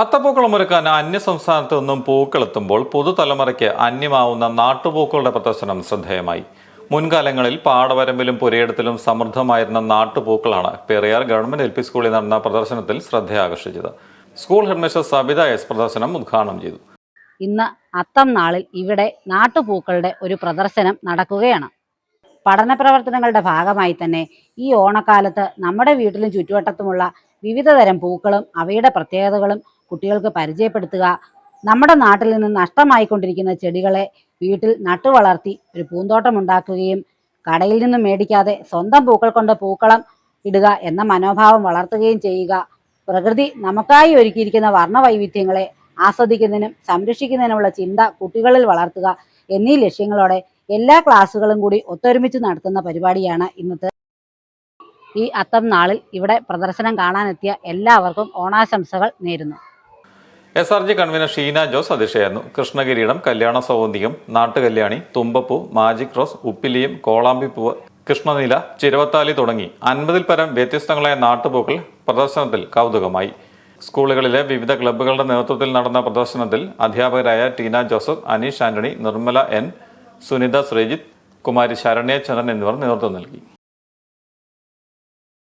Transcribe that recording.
അത്തപ്പൂക്കളമൊരുക്കാൻ അന്യ സംസ്ഥാനത്തു നിന്നും പൂക്കളെത്തുമ്പോൾ പുതുതലമുറയ്ക്ക് അന്യമാവുന്ന നാട്ടുപൂക്കളുടെ പ്രദർശനം ശ്രദ്ധേയമായി. മുൻകാലങ്ങളിൽ പാടവരമ്പിലും പുരയിടത്തിലും സമൃദ്ധമായിരുന്ന നാട്ടുപൂക്കളാണ് പെരിയാർ ഗവൺമെന്റ് എൽ പി സ്കൂളിൽ നടന്ന പ്രദർശനത്തിൽ ശ്രദ്ധയാകർഷിച്ചത്. സ്കൂൾ ഹെഡ്മിസ്റ്റർ സബിത എസ് പ്രദർശനം ഉദ്ഘാടനം ചെയ്തു. ഇന്ന് അത്തം നാളിൽ ഇവിടെ നാട്ടുപൂക്കളുടെ ഒരു പ്രദർശനം നടക്കുകയാണ്. പഠന പ്രവർത്തനങ്ങളുടെ ഭാഗമായി തന്നെ ഈ ഓണക്കാലത്ത് നമ്മുടെ വീട്ടിലും ചുറ്റുവട്ടത്തുമുള്ള വിവിധതരം പൂക്കളും അവയുടെ പ്രത്യേകതകളും കുട്ടികൾക്ക് പരിചയപ്പെടുത്തുക. നമ്മുടെ നാട്ടിൽ നിന്ന് നഷ്ടമായിക്കൊണ്ടിരിക്കുന്ന ചെടികളെ വീട്ടിൽ നട്ടുവളർത്തി ഒരു പൂന്തോട്ടം ഉണ്ടാക്കുകയും കടയിൽ നിന്നും മേടിക്കാതെ സ്വന്തം പൂക്കൾ കൊണ്ട് പൂക്കളം ഇടുക എന്ന മനോഭാവം വളർത്തുകയും ചെയ്യുക. പ്രകൃതി നമുക്കായി ഒരുക്കിയിരിക്കുന്ന വർണവൈവിധ്യങ്ങളെ ആസ്വദിക്കുന്നതിനും സംരക്ഷിക്കുന്നതിനുമുള്ള ചിന്ത കുട്ടികളിൽ വളർത്തുക എന്നീ ലക്ഷ്യങ്ങളോടെ എല്ലാ ക്ലാസ്സുകളും കൂടി ഒത്തൊരുമിച്ച് നടത്തുന്ന പരിപാടിയാണ് ഇന്നത്തെ ഈ അത്തം നാളിൽ ഇവിടെ പ്രദർശനം കാണാനെത്തിയ എല്ലാവർക്കും ഓണാശംസകൾ നേരുന്നു. S R G convener Sheena Jose അധ്യക്ഷയായിരുന്നു. കൃഷ്ണകിരീടം കല്യാണ സൗന്ദിയം നാട്ടുകല്യാണി തുമ്പപ്പൂ മാജിക് റോസ് ഉപ്പിലിയും കോളാമ്പിപ്പൂവ് കൃഷ്ണനീല ചിരവത്താലി തുടങ്ങി അൻപതിൽ പരം വ്യത്യസ്തങ്ങളായ നാട്ടുപൂക്കൾ പ്രദർശനത്തിൽ കൗതുകമായി. സ്കൂളുകളിലെ വിവിധ ക്ലബ്ബുകളുടെ നേതൃത്വത്തിൽ നടന്ന പ്രദർശനത്തിൽ അധ്യാപകരായ ടീന ജോസഫ് അനീഷ് ആന്റണി നിർമ്മല എൻ സുനിത ശ്രീജിത്ത് കുമാരി ശരണ്യ ചന്ദ്രൻ എന്നിവർ നേതൃത്വം നൽകി.